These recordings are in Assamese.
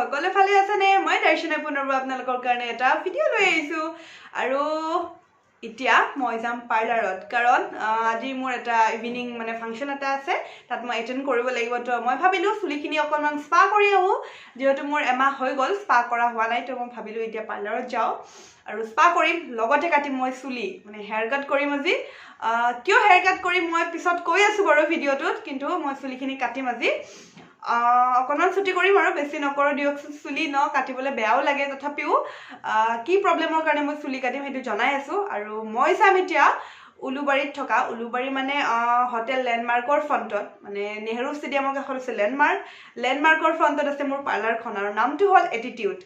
সকলোৱে ভালে আছেনে? মই দৰ্শনে পুনৰবাৰ আপোনালোকৰ কাৰণে এটা ভিডিঅ' লৈ আহিছোঁ। আৰু এতিয়া মই যাম পাৰ্লাৰত। কাৰণ আজি মোৰ এটা ইভিনিং মানে ফাংচন এটা আছে। তাত মই এটেণ্ড কৰিব লাগিব। তো মই ভাবিলোঁ চুলিখিনি অকণমান স্পা কৰি আহোঁ। যিহেতু মোৰ এমাহ হৈ গ'ল স্পা কৰা হোৱা নাই। তো মই ভাবিলোঁ এতিয়া পাৰ্লাৰত যাওঁ। আৰু স্পা কৰিম লগতে কাটিম মই চুলি। মানে হেয়াৰ কাট কৰিম আজি। কিয় হেয়াৰ কাট কৰিম মই পিছত কৈ আছোঁ বাৰু ভিডিঅ'টোত কিন্তু মই চুলিখিনি কাটিম আজি। অকণমান ছুটি কৰিম আৰু বেছি নকৰোঁ দিয়কচোন চুলি ন কাটিবলৈ বেয়াও লাগে তথাপিও কি প্ৰব্লেমৰ কাৰণে মই চুলি কাটিম সেইটো জনাই আছোঁ। আৰু মই চাম এতিয়া উলুবাৰীত থকা উলুবাৰী মানে হোটেল লেণ্ডমাৰ্কৰ ফ্ৰণ্টত মানে নেহেৰু ষ্টেডিয়ামৰ কাষত আছে লেণ্ডমাৰ্ক লেণ্ডমাৰ্কৰ ফ্ৰণ্টত আছে মোৰ পাৰ্লাৰখন আৰু নামটো হ'ল এটিটিউড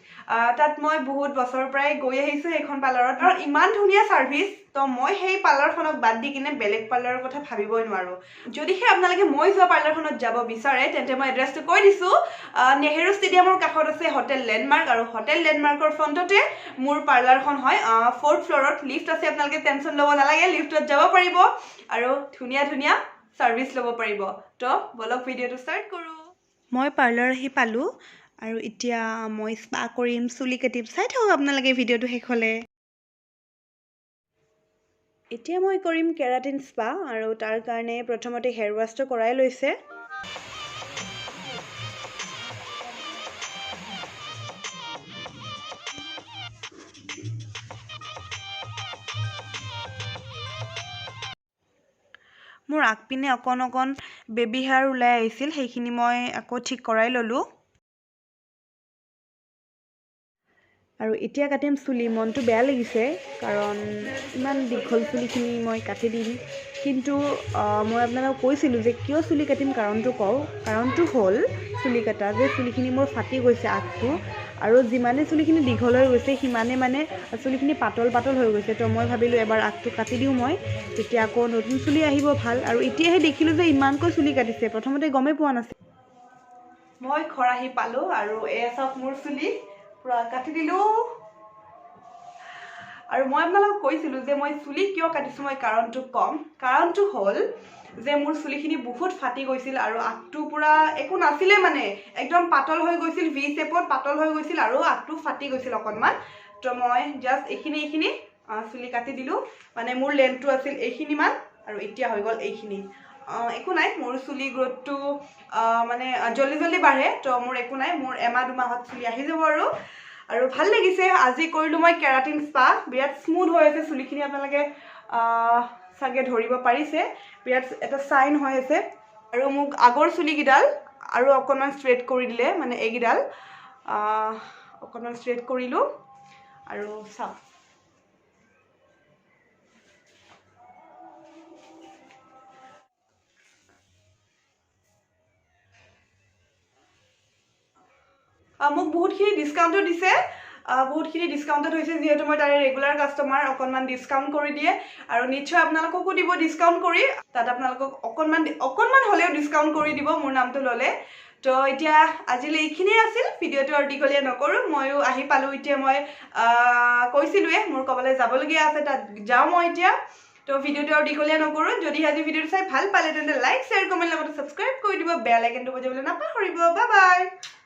তাত মই বহুত বছৰৰ পৰাই গৈ আহিছোঁ সেইখন পাৰ্লাৰত আৰু ইমান ধুনীয়া ছাৰ্ভিচ তো মই সেই পাৰ্লাৰখনক বাদ দি কিনে বেলেগ পাৰ্লাৰৰ কথা ভাবিবই নোৱাৰোঁ। যদিহে আপোনালোকে মই যোৱা পাৰ্লাৰখনত যাব বিচাৰে তেন্তে মই এড্ৰেছটো কৈ দিছোঁ। নেহেৰু ষ্টেডিয়ামৰ কাষত আছে হোটেল লেণ্ডমাৰ্ক আৰু হোটেল লেণ্ডমাৰ্কৰ ফ্ৰণ্টতে মোৰ পাৰ্লাৰখন হয় ফ'ৰ্থ ফ্ল'ৰত লিফ্ট আছে আপোনালোকে টেনশ্যন ল'ব নালাগে লিফ্টত যাব পাৰিব আৰু ধুনীয়া ধুনীয়া ছাৰ্ভিচ ল'ব পাৰিব। তো বলক ভিডিঅ'টো ষ্টাৰ্ট কৰোঁ। মই পাৰ্লাৰ আহি পালোঁ আৰু এতিয়া মই স্পা কৰিম চুলি কাটিম চাই থাকক আপোনালোকে ভিডিঅ'টো শেষলৈ। এতিয়া মই কৰিম কেৰাটিন স্পা আৰু তাৰ কাৰণে প্ৰথমতে হেয়াৰ ৱাছটো কৰাই লৈছে। মোৰ আগপিনে অকণ অকণ বেবী হেয়াৰ ওলাই আহিছিল সেইখিনি মই আকৌ ঠিক কৰাই ল'লোঁ। আৰু এতিয়া কাটিম চুলি মনটো বেয়া লাগিছে কাৰণ ইমান দীঘল চুলিখিনি মই কাটি দিম। কিন্তু মই আপোনালোকক কৈছিলোঁ যে কিয় চুলি কাটিম কাৰণটো কওঁ। কাৰণটো হ'ল চুলি কটা যে চুলিখিনি মোৰ ফাটি গৈছে আগটো আৰু যিমানে চুলিখিনি দীঘল হৈ গৈছে সিমানে মানে চুলিখিনি পাতল পাতল হৈ গৈছে। তো মই ভাবিলোঁ এবাৰ আগটো কাটি দিওঁ মই তেতিয়া আকৌ নতুন চুলি আহিব ভাল। আৰু এতিয়াহে দেখিলোঁ যে ইমানকৈ চুলি কাটিছে প্ৰথমতে গমেই পোৱা নাছিল। মই ঘৰ আহি পালোঁ আৰু এয়া চাওক মোৰ চুলি। পূৰা কাটি দিলোঁ। আৰু মই আপোনালোকক কৈছিলোঁ যে মই চুলি কিয় কাটিছোঁ মই কাৰণটো ক'ম। কাৰণটো হ'ল যে মোৰ চুলিখিনি বহুত ফাটি গৈছিল আৰু আগটো পূৰা একো নাছিলে মানে। একদম পাতল হৈ গৈছিল ভি শেপত পাতল হৈ গৈছিল আৰু আগটো ফাটি গৈছিল অকণমান। তো মই জাষ্ট এইখিনি এইখিনি চুলি কাটি দিলোঁ। মানে মোৰ লেন্থটো আছিল এইখিনিমান আৰু এতিয়া হৈ গ'ল এইখিনি। একো নাই মোৰ চুলি গ্ৰ'থটো মানে জল্দি জল্দি বাঢ়ে তো মোৰ একো নাই মোৰ এমাহ দুমাহত চুলি আহি যাব আৰু। আৰু ভাল লাগিছে আজি কৰিলোঁ মই কেৰাটিন স্পা বিৰাট স্মুথ হৈ আছে চুলিখিনি আপোনালোকে চাগে ধৰিব পাৰিছে বিৰাট এটা চাইন হৈ আছে। আৰু মোক আগৰ চুলিকেইডাল আৰু অকণমান ষ্ট্ৰেট কৰি দিলে মানে এইকেইডাল অকণমান ষ্ট্ৰেট কৰিলোঁ। আৰু চাওক। মোক বহুতখিনি ডিছকাউণ্টো দিছে। বহুতখিনি ডিছকাউণ্টত হৈছে যিহেতু মই তাৰে ৰেগুলাৰ কাষ্টমাৰ অকণমান ডিছকাউণ্ট কৰি দিয়ে। আৰু নিশ্চয় আপোনালোককো দিব ডিছকাউণ্ট কৰি। তাত আপোনালোকক অকণমান অকণমান হ'লেও ডিছকাউণ্ট কৰি দিব মোৰ নামটো ল'লে। তো এতিয়া আজিলৈ এইখিনিয়ে আছিল। ভিডিঅ'টো আৰু দীঘলীয়া নকৰোঁ। ময়ো আহি পালোঁ এতিয়া মই কৈছিলোঁৱে মোৰ ক'ৰবালৈ যাবলগীয়া আছে তাত যাওঁ মই এতিয়া। তো ভিডিঅ'টো আৰু দীঘলীয়া নকৰোঁ। যদি আজি ভিডিঅ'টো চাই ভাল পালে তেন্তে লাইক শ্বেয়াৰ কমেণ্ট লগতে ছাবস্ক্ৰাইব কৰি দিব। বেল আইকনটো বজাবলৈ নাপাহৰিব। Bye bye